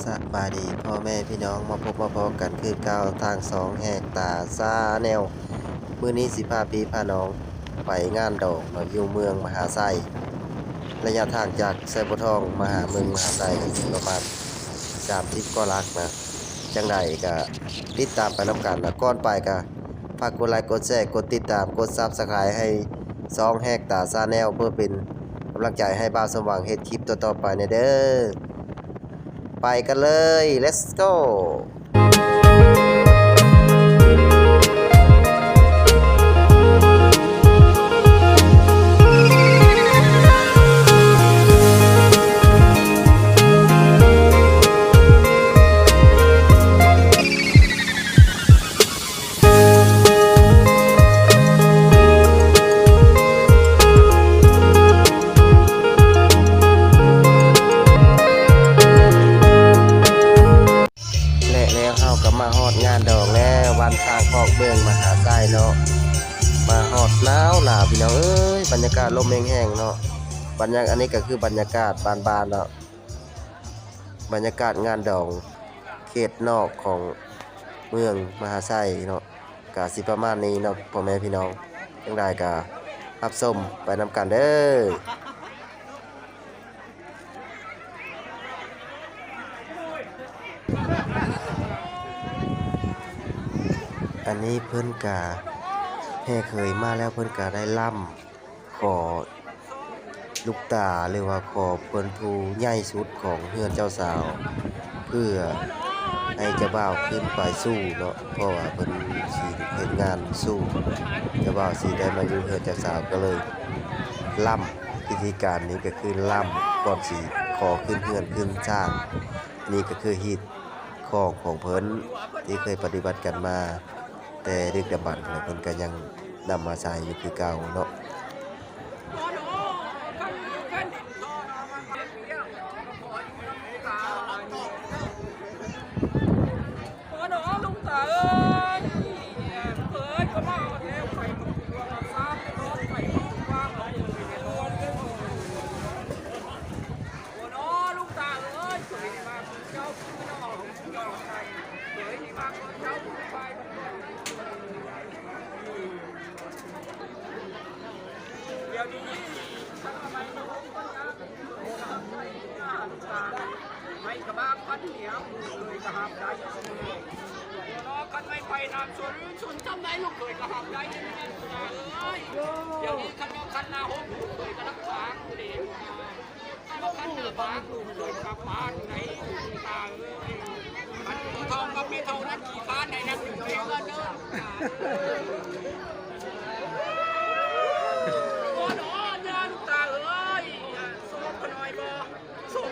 สบายดีพ่อแม่พี่น้องมาพบมาพบกันคือเก้าทางสองแหกตาซาแนว มื้อนี้สิพาพี่พาน้องไปงานดอกมาอยู่เมืองมหาไซระยะทางจากไซบัวทองมาหาเมืองมหาไซประมาณ30ก็ลักนะจังใดก็ติดตามไปนํกันแล้วก่อนไปก็ฝากกดไลค์กดแชร์กดติดตามกด Subscribe ให้สองแหกตาซาแนวเพื่อเป็นกำลังใจให้บ่าสมหวังเฮ็ดคลิปต่อๆไปในเด้อ ไปกันเลย let's go มาฮอดงานดอกแล้ววันสร้างคอกเบื้องมหาไส้เนาะมาฮอดหนาวหนาวพี่น้องเอ้ยบรรยากาศลมแห้งๆเนาะบรรยากาศอันนี้ก็คือบรรยากาศบานๆเนาะบรรยากาศงานดองเขตนอกของเมืองมหาไส้เนาะก็สิประมาณนี้เนาะพ่อแม่พี่น้องจังไดก็รับชมไปนำกันเด้อ อันนี้เพิ่นกาแห่เคยมาแล้วเพิ่นกาได้ล่ำขอลูกตาหรือว่าขอเพิ่นผู้ใหญ่สุดของเฮือนเจ้าสาว เพื่อให้เจ้าบ่าวขึ้นไปสู้เนาะเพราะว่าเพิ่นสิเฮ็ดงานสู้เจ้าบ่าวสิได้มาอยู่เฮือนเจ้าสาวก็เลยล่ำพิธีการนี้ก็คือล่ำก่อนสิขอขึ้นเฮือนขึ้นสร้างนี่ก็คือฮิตของของเพิ่นที่เคยปฏิบัติกันมา แต่ดึกดำบรรพ์เพิ่นก็ยังนำมาใช้อยู่คือเก่าเนาะ โอ้โหลุงตาเอ้ยเอ้ยก็มาแล้วไฟมันตัวมาซ้ำร้อนไฟมันว่างเอาอยู่ในร้อนเลยโอ้โหลุงตาเอ้ยสวยมากเจ้าพี่น้องยอมใจสวยมากเจ้าพี่ไปเดี๋ยวนี้ทำ ไม่กระบาพันเหนียวเลยกระหับได้รอกันไม่ไปนำชนชนทำไมลูกเคยกระหับได้ยังไงเอ้ยเดี๋ยวนี้คันยอคันนาหกลูกเคยกระรักษางเด็กมาคันเนื้อบางลูกเคยกลับบ้านไหนตาเอ้ยคันทองกับมีเท่านั้นกี่บ้านไหนนักอยู่เองเนอะโอ้โหยาลูกตาเอ้ยสมขน่อยบ่สม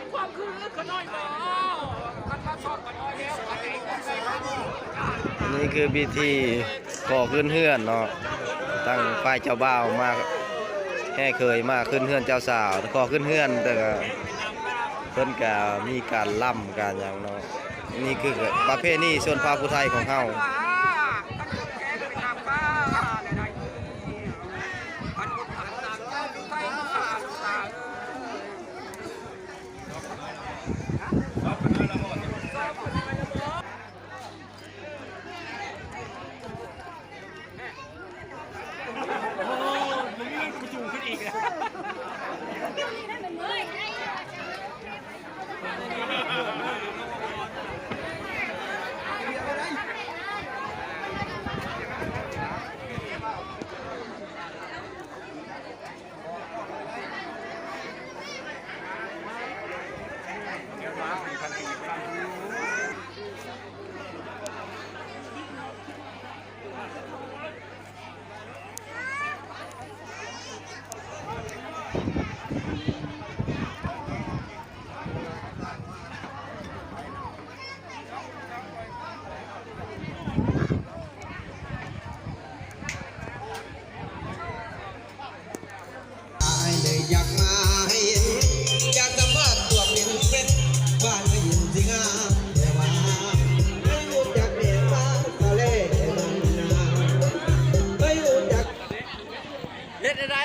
ความคือขน่อยบ่คันมาชอบขน่อยแล้วกันเองกันไปครับนี่คือพิธีก่อขึ้นเฮือนเนาะตั้งฝ่ายเจ้าบ่าวมาแห่เคยมาขึ้นเฮือนเจ้าสาวก่อขึ้นเฮือนแต่ก็เพิ่นก็มีการล่ำการหยังเนาะนี่คือประเพณีส่วนพาผู้ไทยของเฮา สิงามแต่ว่าไม่รู้จักทะเลบังนาไม่รู้จักเล็ดอะไร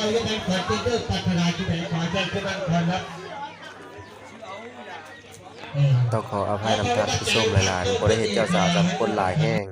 อย่างนั้นขอเจริญพัฒนาที่ไหนขอใจที่นั่นขอรับต้องขออภัยนำท่านผู้ชมหลายๆบ่ได้เห็นเจ้าสาวจำคนหลายแห้ง